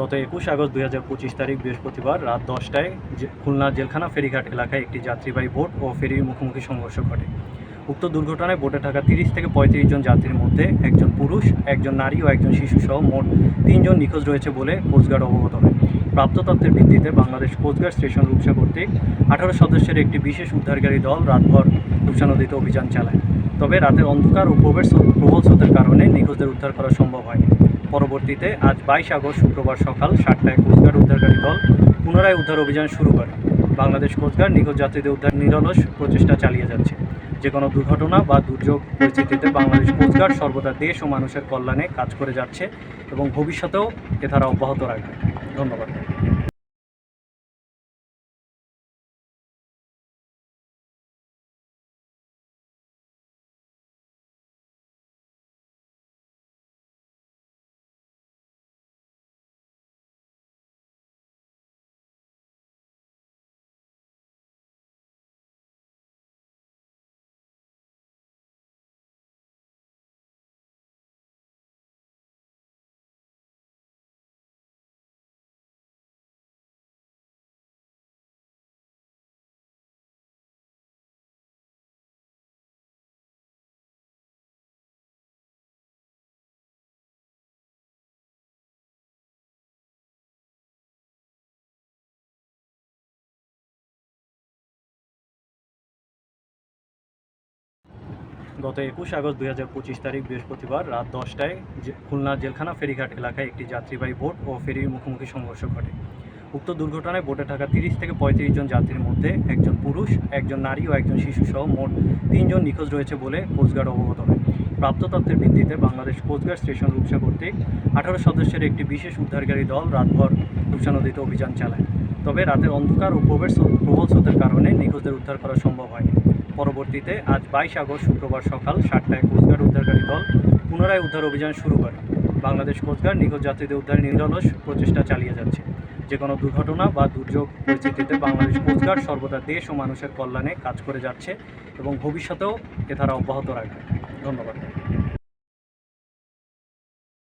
গত একুশ আগস্ট দুই হাজার পঁচিশ তারিখ বৃহস্পতিবার রাত দশটায় খুলনা জেলখানা ফেরিঘাট এলাকায় একটি যাত্রীবাহী বোট ও ফেরির মুখোমুখি সংঘর্ষ ঘটে। উক্ত দুর্ঘটনায় বোটে থাকা তিরিশ থেকে পঁয়ত্রিশ জন যাত্রীর মধ্যে একজন পুরুষ, একজন নারী ও একজন শিশুসহ মোট তিনজন নিখোঁজ রয়েছে বলে কোস্টগার্ড অবগত হয়। প্রাপ্ত তথ্যের ভিত্তিতে বাংলাদেশ কোস্টগার্ড স্টেশন রূপসা কর্তৃক আঠারো সদস্যের একটি বিশেষ উদ্ধারকারী দল রাতভর রূপসা নদীতে অভিযান চালায়। তবে রাতের অন্ধকার ও প্রবেশ প্রবল স্রোতের কারণে নিখোঁজদের উদ্ধার করা সম্ভব হয়নি। পরবর্তীতে আজ বাইশ আগস্ট শুক্রবার সকাল সাতটায় কোস্টগার্ড উদ্ধারকারী দল পুনরায় উদ্ধার অভিযান শুরু করে। বাংলাদেশ কোস্টগার্ড নিখোঁজ যাত্রীদের উদ্ধার নিরলস প্রচেষ্টা চালিয়ে যাচ্ছে। যে কোনো দুর্ঘটনা বা দুর্যোগ পরিস্থিতিতে বাংলাদেশ কোস্টগার্ড সর্বদা দেশ ও মানুষের কল্যাণে কাজ করে যাচ্ছে এবং ভবিষ্যতেও এ ধারা অব্যাহত রাখবে। ধন্যবাদ। গত একুশ আগস্ট দুই পঁচিশ তারিখ বৃহস্পতিবার রাত দশটায় খুলনা জেলখানা ফেরিঘাট এলাকায় একটি যাত্রীবাহী বোট ও ফেরির মুখোমুখি সংঘর্ষ ঘটে। উক্ত দুর্ঘটনায় বোটে থাকা তিরিশ থেকে পঁয়ত্রিশ জন যাত্রীর মধ্যে একজন পুরুষ, একজন নারী ও একজন শিশু সহ মোট তিনজন নিখোঁজ রয়েছে বলে কোস্টগার্ড অবগত হয়। প্রাপ্ত তথ্যের ভিত্তিতে বাংলাদেশ কোস্টগার্ড স্টেশন রূপসা কর্তৃক আঠারো সদস্যের একটি বিশেষ উদ্ধারকারী দল রাতভর রূপসা নদীতে অভিযান চালায়। তবে রাতের অন্ধকার ও প্রবেশ প্রবল স্রোতের কারণে নিখোঁজদের উদ্ধার করা সম্ভব হয়নি। পরবর্তীতে আজ বাইশ আগস্ট শুক্রবার সকাল সাতটায় কোস্টগার্ড উদ্ধারকারী দল পুনরায় উদ্ধার অভিযান শুরু করে। বাংলাদেশ কোস্টগার্ড নিখোঁজ যাত্রীদের উদ্ধার নিরলস প্রচেষ্টা চালিয়ে যাচ্ছে। যে কোনো দুর্ঘটনা বা দুর্যোগ পরিস্থিতিতে বাংলাদেশ কোস্টগার্ড সর্বদা দেশ ও মানুষের কল্যাণে কাজ করে যাচ্ছে এবং ভবিষ্যতেও এ ধারা অব্যাহত রাখবে। ধন্যবাদ।